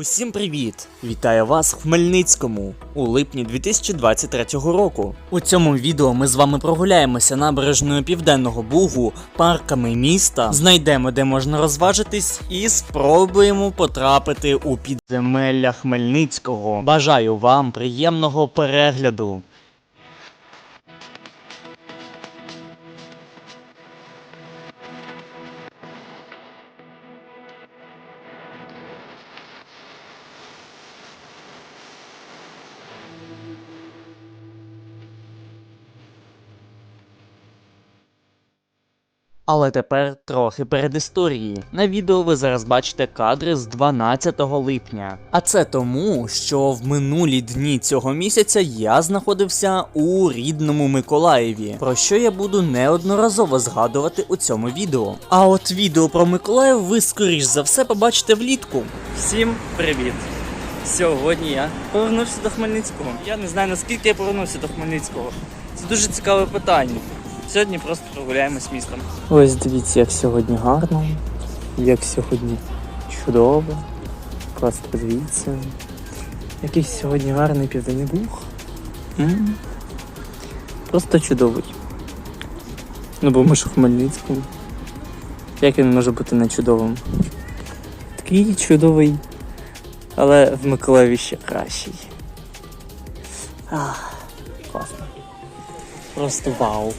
Усім привіт! Вітаю вас в Хмельницькому у липні 2023 року. У цьому відео ми з вами прогуляємося набережною Південного Бугу, парками міста, знайдемо, де можна розважитись, і спробуємо потрапити у підземелля Хмельницького. Бажаю вам приємного перегляду. Але тепер трохи перед історії. На відео ви зараз бачите кадри з 12 липня. А це тому, що в минулі дні цього місяця я знаходився у рідному Миколаєві, про що я буду неодноразово згадувати у цьому відео. А от відео про Миколаїв ви скоріш за все побачите влітку. Всім привіт! Сьогодні я повернувся до Хмельницького. Я не знаю наскільки я повернувся до Хмельницького. Це дуже цікаве питання. Сьогодні просто прогуляємось містом. Ось дивіться, як сьогодні гарно, як сьогодні чудово. Просто подивіться. Який сьогодні гарний південний бух. Просто чудовий. Ну бо ми ж у Хмельницькому. Як він може бути не чудовим? Такий чудовий, але в Миколаєві ще кращий. Ах, класно. Просто вау.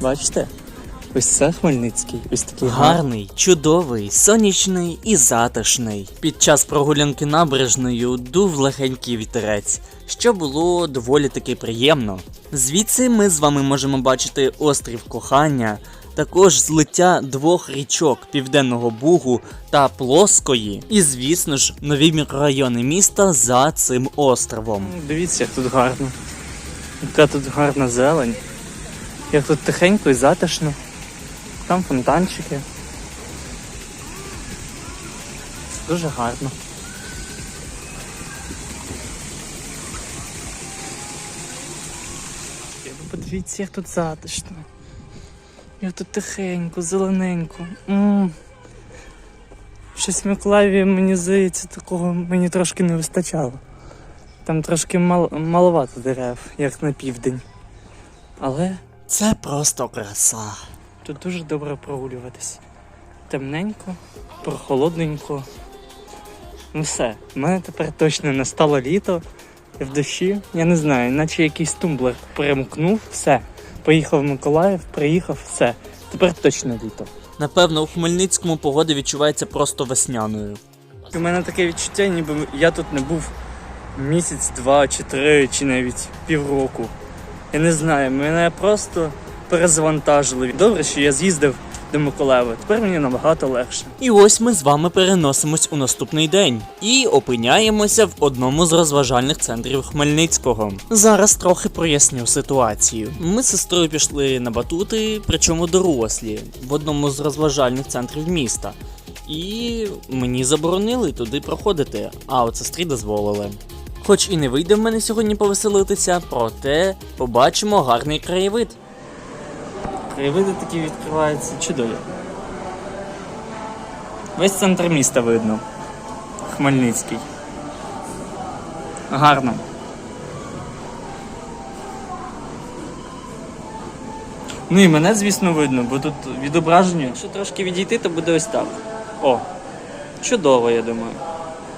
Бачите? Ось це Хмельницький, ось такий гарний, чудовий, сонячний і затишний. Під час прогулянки набережною дув легенький вітерець, що було доволі таки приємно. Звідси ми з вами можемо бачити острів кохання, також злиття двох річок Південного Бугу та Плоскої, і звісно ж нові мікрорайони міста за цим островом. Дивіться, як тут гарно. Яка тут гарна зелень. Як тут тихенько і затишно. Там фонтанчики. Дуже гарно. Подивіться, як тут затишно. Як тут тихенько, зелененько. м Щось в Миколаєві, мені здається, такого мені трошки не вистачало. Там трошки мал, маловато дерев, як на південь. Але це просто краса. Тут дуже добре прогулюватись. Темненько, прохолодненько. Ну все, в мене тепер точно настало літо. В душі, я не знаю, наче якийсь тумблер перемкнув, все. Поїхав в Миколаїв, приїхав, все. Тепер точно літо. Напевно, у Хмельницькому погода відчувається просто весняною. У мене таке відчуття, ніби я тут не був місяць, два, чи три, чи навіть півроку. Я не знаю, мене просто перезавантажили. Добре, що я з'їздив до Миколаєва. Тепер мені набагато легше. І ось ми з вами переносимось у наступний день і опиняємося в одному з розважальних центрів Хмельницького. Зараз трохи проясню ситуацію. Ми з сестрою пішли на батути, причому дорослі, в одному з розважальних центрів міста. І мені заборонили туди проходити, а от сестрі дозволили. Хоч і не вийде в мене сьогодні повеселитися, проте побачимо гарний краєвид. Краєвиди такі відкриваються чудові. Весь центр міста видно. Хмельницький. Гарно. Ну і мене, звісно, видно, бо тут відображення. Якщо трошки відійти, то буде ось так. О, чудово, я думаю.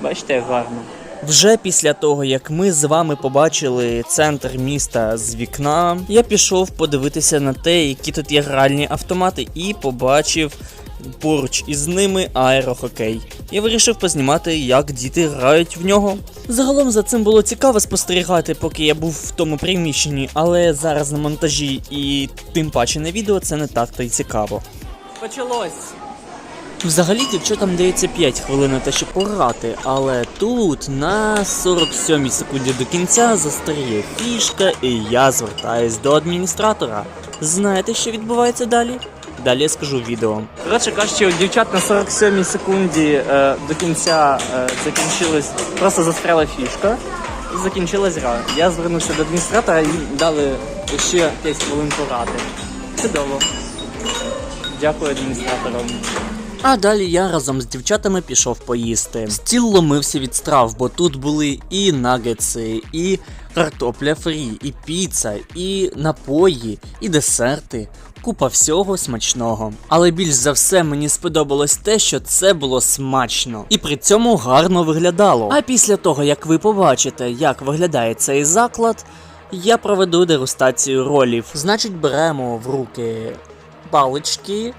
Бачите, як гарно. Вже після того, як ми з вами побачили центр міста з вікна, я пішов подивитися на те, які тут є гральні автомати, і побачив поруч із ними аерохокей. Я вирішив познімати, як діти грають в нього. Загалом за цим було цікаво спостерігати, поки я був в тому приміщенні, але зараз на монтажі і тим паче на відео це не так то й цікаво. Почалось! Взагалі дівчатам дається 5 хвилин на те, щоб пограти, але тут на 47 секунді до кінця застаріє фішка, і я звертаюсь до адміністратора. Знаєте, що відбувається далі? Далі я скажу відео. Коротше кажучи, у дівчат на 47 секунді е, до кінця е, закінчилась, просто застряла фішка. Закінчилась гра. Я звернувся до адміністратора і дали ще 5 хвилин пограти. Чудово. Дякую адміністраторам. А далі я разом з дівчатами пішов поїсти. Стіл ломився від страв, бо тут були і нагетси, і картопля фрі, і піца, і напої, і десерти. Купа всього смачного. Але більш за все мені сподобалось те, що це було смачно і при цьому гарно виглядало. А після того, як ви побачите, як виглядає цей заклад, я проведу дегустацію ролів. Значить, беремо в руки палички,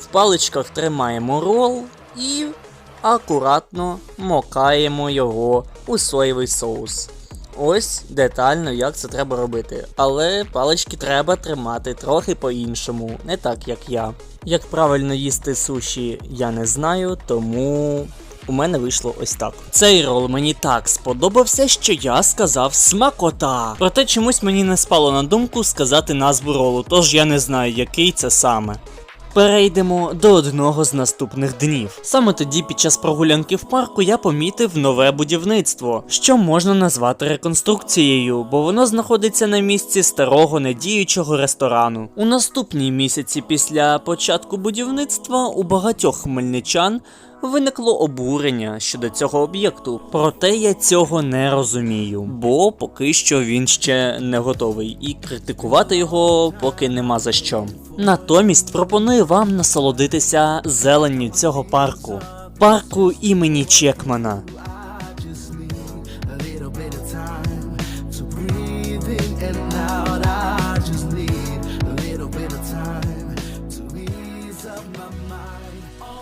в паличках тримаємо рол і акуратно мокаємо його у соєвий соус. Ось детально, як це треба робити. Але палички треба тримати трохи по-іншому, не так як я. Як правильно їсти суші, я не знаю, тому у мене вийшло ось так. Цей рол мені так сподобався, що я сказав смакота. Проте чомусь мені не спало на думку сказати назву ролу, тож я не знаю, який це саме. Перейдемо до одного з наступних днів. Саме тоді, під час прогулянки в парку, я помітив нове будівництво, що можна назвати реконструкцією, бо воно знаходиться на місці старого недіючого ресторану. У наступній місяці після початку будівництва у багатьох хмельничан виникло обурення щодо цього об'єкту. Проте я цього не розумію, бо поки що він ще не готовий, і критикувати його поки нема за що. Натомість пропоную вам насолодитися зеленню цього парку. Парку імені Чекмана.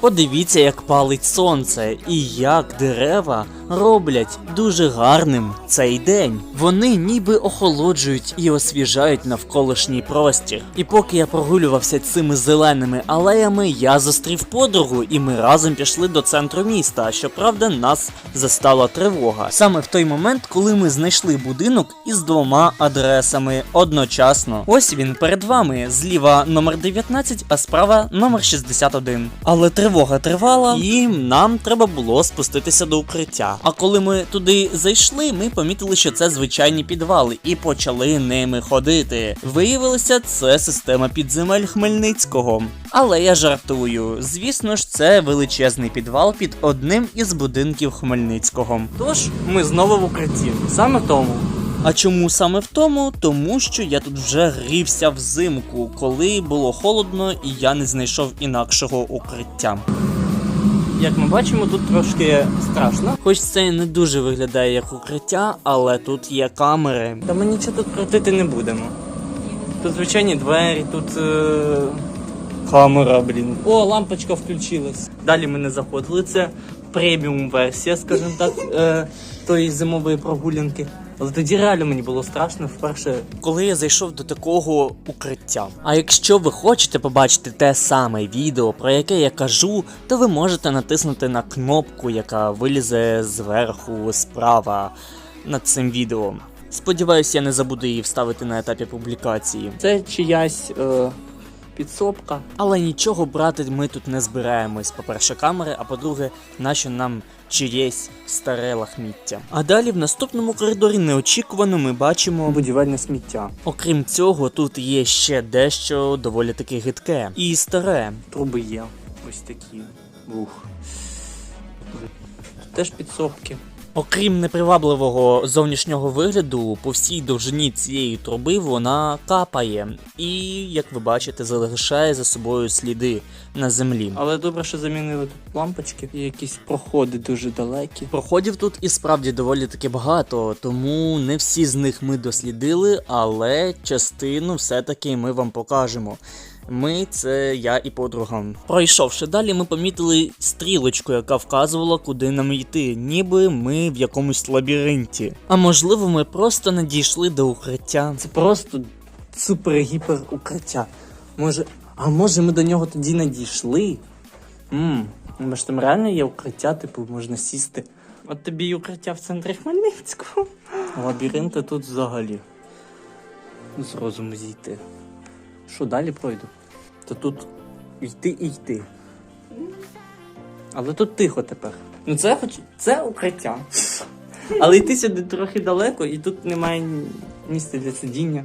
Подивіться, як палить сонце, і як дерева роблять дуже гарним цей день. Вони ніби охолоджують і освіжають навколишній простір. І поки я прогулювався цими зеленими алеями, я зустрів подругу, і ми разом пішли до центру міста. Щоправда, нас застала тривога. Саме в той момент, коли ми знайшли будинок із двома адресами одночасно. Ось він перед вами. Зліва номер 19, а справа номер 61. Але тривога тривала, і нам треба було спуститися до укриття. А коли ми туди зайшли, ми помітили, що це звичайні підвали, і почали ними ходити. Виявилося, це система підземель Хмельницького. Але я жартую. Звісно ж, це величезний підвал під одним із будинків Хмельницького. Тож ми знову в укритті. Саме тому. А чому саме в тому? Тому що я тут вже грівся взимку, коли було холодно і я не знайшов інакшого укриття. Як ми бачимо, тут трошки страшно. Хоч це і не дуже виглядає як укриття, але тут є камери. Та ми нічого тут крутити не будемо. Тут звичайні двері, тут. Е... Камера, блін. О, лампочка включилась. Далі ми не заходили. Це преміум версія, скажімо так, е, тої зимової прогулянки. Але тоді реально мені було страшно вперше, коли я зайшов до такого укриття. А якщо ви хочете побачити те саме відео, про яке я кажу, то ви можете натиснути на кнопку, яка вилізе зверху справа над цим відео. Сподіваюсь, я не забуду її вставити на етапі публікації. Це чиясь е, підсобка. Але нічого брати ми тут не збираємось. По-перше, камери, а по-друге, нащо нам чиєсь старе лахміття. А далі в наступному коридорі неочікувано ми бачимо будівельне сміття. Окрім цього, тут є ще дещо доволі таки гидке і старе. Труби є. Ось такі. Ух. Теж підсобки. Окрім непривабливого зовнішнього вигляду, по всій довжині цієї труби вона капає, і, як ви бачите, залишає за собою сліди на землі. Але добре, що замінили тут лампочки і якісь проходи дуже далекі. Проходів тут і справді доволі таки багато, тому не всі з них ми дослідили, але частину все-таки ми вам покажемо. Ми це я і подруга. Пройшовши далі, ми помітили стрілочку, яка вказувала, куди нам йти, ніби ми в якомусь лабіринті. А можливо, ми просто не дійшли до укриття. Це просто супер-гіпер укриття. Може, а може ми до нього тоді не дійшли? Ммм, може там реально є укриття, типу, можна сісти. От тобі й укриття в центрі Хмельницького. Лабіринти тут взагалі. З розуму зійти. Що далі пройду? То тут йти і йти. Але тут тихо тепер. Ну це хоч це укриття. Але йти сюди трохи далеко, і тут немає місця для сидіння.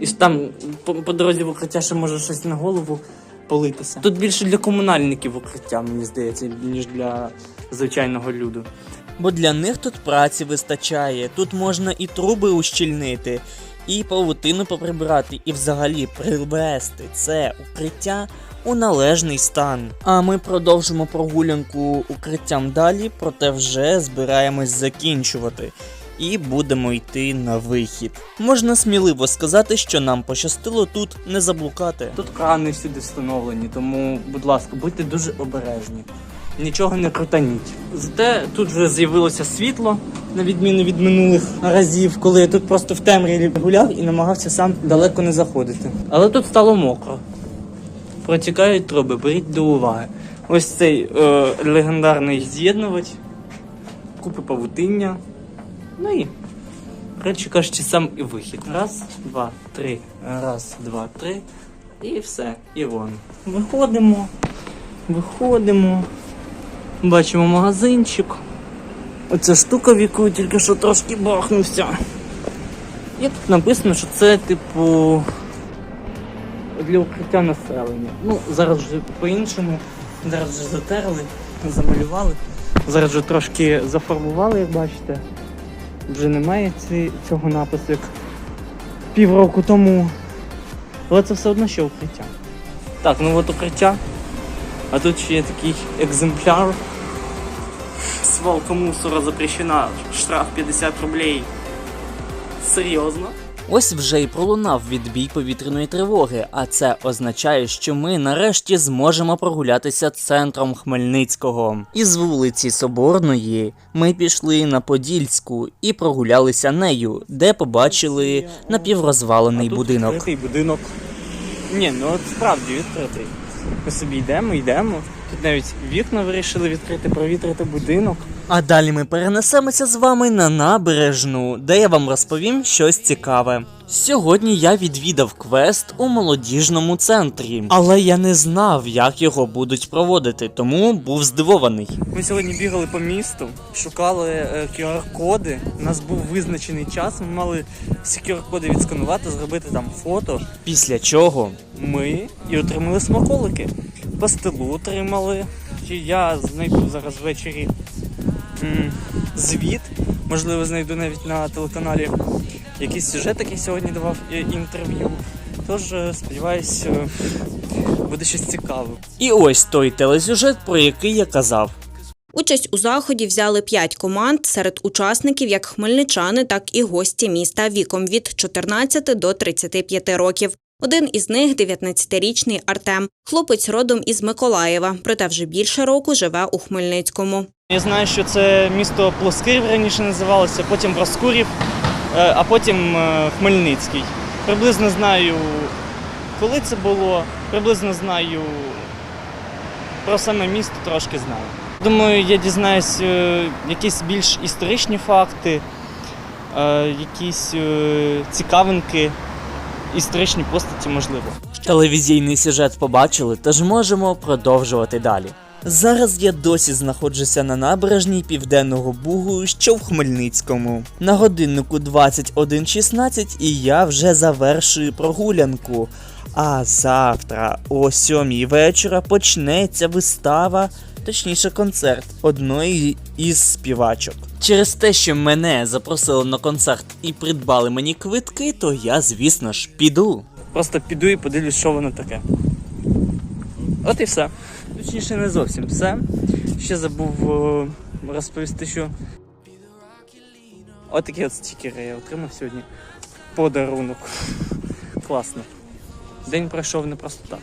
І там по, по дорозі в укриття ще може щось на голову политися. Тут більше для комунальників укриття, мені здається, ніж для звичайного люду. Бо для них тут праці вистачає. Тут можна і труби ущільнити, і павутину поприбрати, і взагалі привести це укриття у належний стан. А ми продовжимо прогулянку укриттям далі, проте вже збираємось закінчувати. І будемо йти на вихід. Можна сміливо сказати, що нам пощастило тут не заблукати. Тут крани всюди встановлені, тому, будь ласка, будьте дуже обережні. Нічого не крутаніть. Зате тут вже з'явилося світло, на відміну від минулих разів, коли я тут просто в темряві гуляв і намагався сам далеко не заходити. Але тут стало мокро. Протікають труби, беріть до уваги. Ось цей е, легендарний з'єднувач, купи павутиння. Ну і, речі кажучи, сам і вихід. Раз, два, три. Раз, два, три. І все. І вон. Виходимо. Виходимо. Бачимо магазинчик. Оця штука, в яку тільки що трошки бахнувся. І тут написано, що це, типу, для укриття населення. Ну, зараз вже по-іншому. Зараз вже затерли, замалювали. Зараз вже трошки зафарбували, як бачите. Вже немає ці, цього напису, як півроку тому. Але це все одно ще укриття. Так, ну от укриття. А тут ще є такий екземпляр. Свалка мусора запрещена. Штраф 50 рублей. Серйозно? Ось вже й пролунав відбій повітряної тривоги, а це означає, що ми нарешті зможемо прогулятися центром Хмельницького. Із вулиці Соборної ми пішли на Подільську і прогулялися нею, де побачили напіврозвалений А тут будинок. Відкритий будинок. Ні, ну от справді відкритий. Ми собі йдемо, йдемо. Тут навіть вікна вирішили відкрити, провітрити будинок. А далі ми перенесемося з вами на набережну, де я вам розповім щось цікаве. Сьогодні я відвідав квест у молодіжному центрі, але я не знав, як його будуть проводити, тому був здивований. Ми сьогодні бігали по місту, шукали е, QR-коди. У нас був визначений час. Ми мали всі QR-коди відсканувати, зробити там фото. Після чого Ми і отримали смаколики. Пастилу отримали. Я знайду зараз ввечері звіт. Можливо, знайду навіть на телеканалі якийсь сюжет, який сьогодні давав е, інтерв'ю. Тож, е, сподіваюсь, е, буде щось цікаве. І ось той телесюжет, про який я казав. Участь у заході взяли п'ять команд серед учасників як хмельничани, так і гості міста віком від 14 до 35 років. Один із них 19-річний Артем. Хлопець родом із Миколаєва, проте вже більше року живе у Хмельницькому. Я знаю, що це місто Плоскирів раніше називалося, потім Проскурів, е, а потім е, Хмельницький. Приблизно знаю, коли це було, приблизно знаю про саме місто трошки знаю. Думаю, я дізнаюсь е, якісь більш історичні факти, якісь цікавинки, історичні постаті, можливо. Телевізійний сюжет побачили, тож можемо продовжувати далі. Зараз я досі знаходжуся на набережній Південного Бугу, що в Хмельницькому. На годиннику 21.16 і я вже завершую прогулянку. А завтра о 7 вечора почнеться вистава, точніше концерт одної із співачок. Через те, що мене запросили на концерт і придбали мені квитки, то я, звісно ж, піду. Просто піду і подивлюсь, що воно таке. От і все. Точніше, не зовсім все. Ще забув е, розповісти, що. От такі от стікери я отримав сьогодні. Подарунок. Класно. День пройшов не просто так.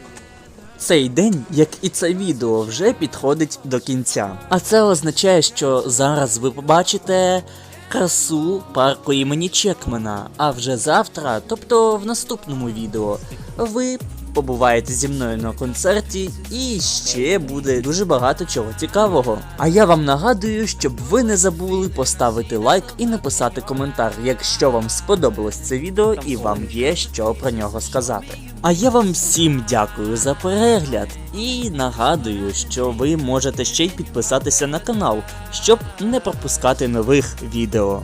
Цей день, як і це відео, вже підходить до кінця. А це означає, що зараз ви побачите красу парку імені Чекмена. А вже завтра, тобто в наступному відео, ви побуваєте зі мною на концерті і ще буде дуже багато чого цікавого. А я вам нагадую, щоб ви не забули поставити лайк і написати коментар, якщо вам сподобалось це відео і вам є що про нього сказати. А я вам всім дякую за перегляд і нагадую, що ви можете ще й підписатися на канал, щоб не пропускати нових відео.